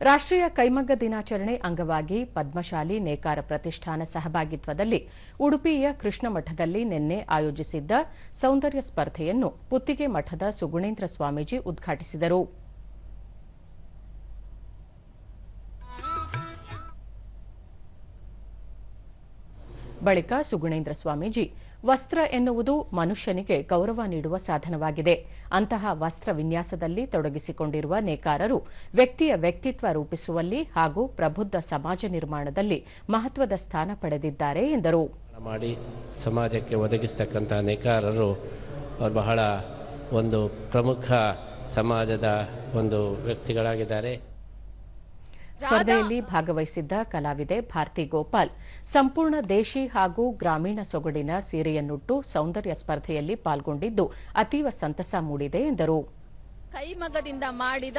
ರಾಷ್ಟ್ರೀಯ ಕೈಮಗ್ಗ ದಿನಾಚರಣೆ ಅಂಗವಾಗಿ ಪದ್ಮಶಾಲಿ ನೇಕಾರ ಪ್ರತಿಷ್ಠಾನ ಸಹಭಾಗಿತ್ವದಲ್ಲಿ ಉಡುಪಿಯ ಕೃಷ್ಣ ಮಠದಲ್ಲಿ ನಿನ್ನೆ ಆಯೋಜಿಸಿದ್ದ ಸೌಂದರ್ಯ ಸ್ಪರ್ಧೆಯನ್ನು ಪುತ್ತಿಗೆ ಮಠದ ಸುಗುಣೇಂದ್ರ ಸ್ವಾಮೀಜಿ ಉದ್ಘಾಟಿಸಿದರು. ಬಳಿಕ ಸುಗುಣೇಂದ್ರ ಸ್ವಾಮೀಜಿ ವಸ್ತ್ರ ಎನ್ನುವುದು ಮನುಷ್ಯನಿಗೆ ಗೌರವ ನೀಡುವ ಸಾಧನವಾಗಿದೆ. ಅಂತಹ ವಸ್ತ್ರ ವಿನ್ಯಾಸದಲ್ಲಿ ತೊಡಗಿಸಿಕೊಂಡಿರುವ ನೇಕಾರರು ವ್ಯಕ್ತಿಯ ವ್ಯಕ್ತಿತ್ವ ರೂಪಿಸುವಲ್ಲಿ ಹಾಗೂ ಪ್ರಬುದ್ಧ ಸಮಾಜ ನಿರ್ಮಾಣದಲ್ಲಿ ಮಹತ್ವದ ಸ್ಥಾನ ಪಡೆದಿದ್ದಾರೆ, ಎಂದರು. ಮಾಡಿ ಸಮಾಜಕ್ಕೆ ಒದಗಿಸ್ತಕ್ಕಂಥ ನೇಕಾರರು ಅವರು ಬಹಳ ಒಂದು ಪ್ರಮುಖ ಸಮಾಜದ ಒಂದು ವ್ಯಕ್ತಿಗಳಾಗಿದ್ದಾರೆ. ಸ್ಪರ್ಧೆಯಲ್ಲಿ ಭಾಗವಹಿಸಿದ್ದ ಕಲಾವಿದೆ ಭಾರತಿ ಗೋಪಾಲ್, ಸಂಪೂರ್ಣ ದೇಶಿ ಹಾಗೂ ಗ್ರಾಮೀಣ ಸೊಗಡಿನ ಸೀರೆಯನ್ನುಟ್ಟು ಸೌಂದರ್ಯ ಸ್ಪರ್ಧೆಯಲ್ಲಿ ಪಾಲ್ಗೊಂಡಿದ್ದು ಅತೀವ ಸಂತಸ ಮೂಡಿದೆ ಎಂದರು. ಕೈಮಗದಿಂದ ಮಾಡಿದ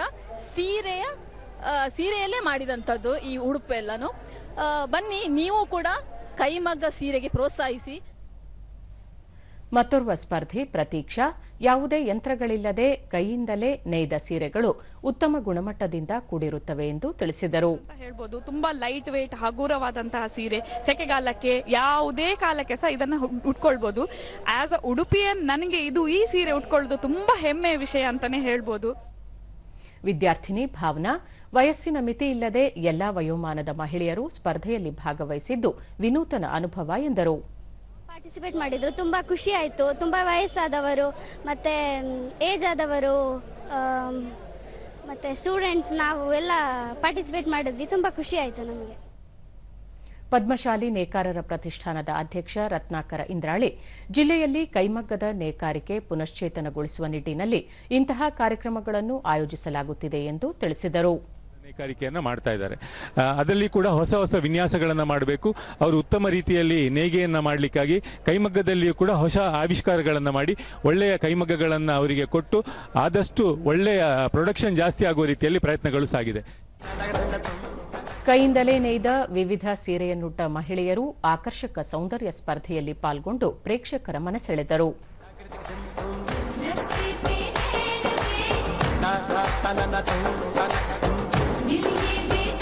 ಸೀರೆಯ ಸೀರೆಯಲ್ಲೇ ಮಾಡಿದಂಥದ್ದು ಈ ಉಡುಪು ಎಲ್ಲನೂ ಬನ್ನಿ, ನೀವು ಕೂಡ ಕೈಮಗ್ಗ ಸೀರೆಗೆ ಪ್ರೋತ್ಸಾಹಿಸಿ. ಮತ್ತೋರ್ವ ಸ್ಪರ್ಧಿ ಪ್ರತೀಕ್ಷಾ. ಯಾವುದೇ ಯಂತ್ರಗಳಿಲ್ಲದೆ ಕೈಯಿಂದಲೇ ನೇಯ್ದ ಸೀರೆಗಳು ಉತ್ತಮ ಗುಣಮಟ್ಟದಿಂದ ಕೂಡಿರುತ್ತವೆ ಎಂದು ತಿಳಿಸಿದರು. ಹೇಳ್ಬೋದು. ತುಂಬಾ ಲೈಟ್ ವೇಟ್ ಹಗುರವಾದಂತಹ ಸೀರೆ. ಸೆಕೆಗಾಲಕ್ಕೆ ಯಾವುದೇ ಕಾಲಕ್ಕೆ ಸಹ ಇದನ್ನು ಉಟ್- ಉಟ್ಕೊಳ್ಬೋದು. ಆಸ್ ಅ ಉಡುಪಿಯನ್ ನನಗೆ ಇದು ಈ ಸೀರೆ ಉಟ್ಕೊಳ್ಳೋದು ತುಂಬಾ ಹೆಮ್ಮೆಯ ವಿಷಯ ಅಂತಾನೆ ಹೇಳ್ಬೋದು. ವಿದ್ಯಾರ್ಥಿನಿ ಭಾವನಾ ವಯಸ್ಸಿನ ಮಿತಿ ಇಲ್ಲದೆ ಎಲ್ಲಾ ವಯೋಮಾನದ ಮಹಿಳೆಯರು ಸ್ಪರ್ಧೆಯಲ್ಲಿ ಭಾಗವಹಿಸಿದ್ದು ವಿನೂತನ ಅನುಭವ ಎಂದರು. ಪಾರ್ಟಿಸಿಪೇಟ್ ಮಾಡಿದ್ರು. ತುಂಬ ಖುಷಿ ಆಯಿತು. ತುಂಬ ವಯಸ್ಸಾದವರು, ಮತ್ತು ಏಜ್ ಆದವರು ಮತ್ತೆ ಸ್ಟೂಡೆಂಟ್ಸ್ ನಾವು ಎಲ್ಲ ಪಾರ್ಟಿಸಿಪೇಟ್ ಮಾಡಿದ್ವಿ. ತುಂಬ ಖುಷಿ ಆಯಿತು ನಮಗೆ. ಪದ್ಮಶಾಲಿ ನೇಕಾರರ ಪ್ರತಿಷ್ಠಾನದ ಅಧ್ಯಕ್ಷ ರತ್ನಾಕರ ಇಂದ್ರಾಳಿ, ಜಿಲ್ಲೆಯಲ್ಲಿ ಕೈಮಗ್ಗದ ನೇಕಾರಿಕೆ ಪುನಶ್ಚೇತನಗೊಳಿಸುವ ನಿಟ್ಟಿನಲ್ಲಿ ಇಂತಹ ಕಾರ್ಯಕ್ರಮಗಳನ್ನು ಆಯೋಜಿಸಲಾಗುತ್ತಿದೆ ಎಂದು ತಿಳಿಸಿದರು. ನೇಕಾರಿಕೆಯನ್ನು ಮಾಡ್ತಾ ಇದ್ದಾರೆ. ಅದರಲ್ಲಿ ಕೂಡ ಹೊಸ ಹೊಸ ವಿನ್ಯಾಸಗಳನ್ನು ಮಾಡಬೇಕು. ಅವರು ಉತ್ತಮ ರೀತಿಯಲ್ಲಿ ನೇಯ್ಗೆಯನ್ನು ಮಾಡಲಿಕ್ಕಾಗಿ ಕೈಮಗ್ಗದಲ್ಲಿಯೂ ಕೂಡ ಹೊಸ ಆವಿಷ್ಕಾರಗಳನ್ನು ಮಾಡಿ ಒಳ್ಳೆಯ ಕೈಮಗ್ಗಗಳನ್ನು ಅವರಿಗೆ ಕೊಟ್ಟು ಆದಷ್ಟು ಒಳ್ಳೆಯ ಪ್ರೊಡಕ್ಷನ್ ಜಾಸ್ತಿ ಆಗುವ ರೀತಿಯಲ್ಲಿ ಪ್ರಯತ್ನಗಳು ಸಾಗಿದೆ. ಕೈಯಿಂದಲೇ ನೇಯ್ದ ವಿವಿಧ ಸೀರೆಯನ್ನುಟ್ಟ ಮಹಿಳೆಯರು ಆಕರ್ಷಕ ಸೌಂದರ್ಯ ಸ್ಪರ್ಧೆಯಲ್ಲಿ ಪಾಲ್ಗೊಂಡು ಪ್ರೇಕ್ಷಕರ ಮನಸೆಳೆದರು. Dilli gibi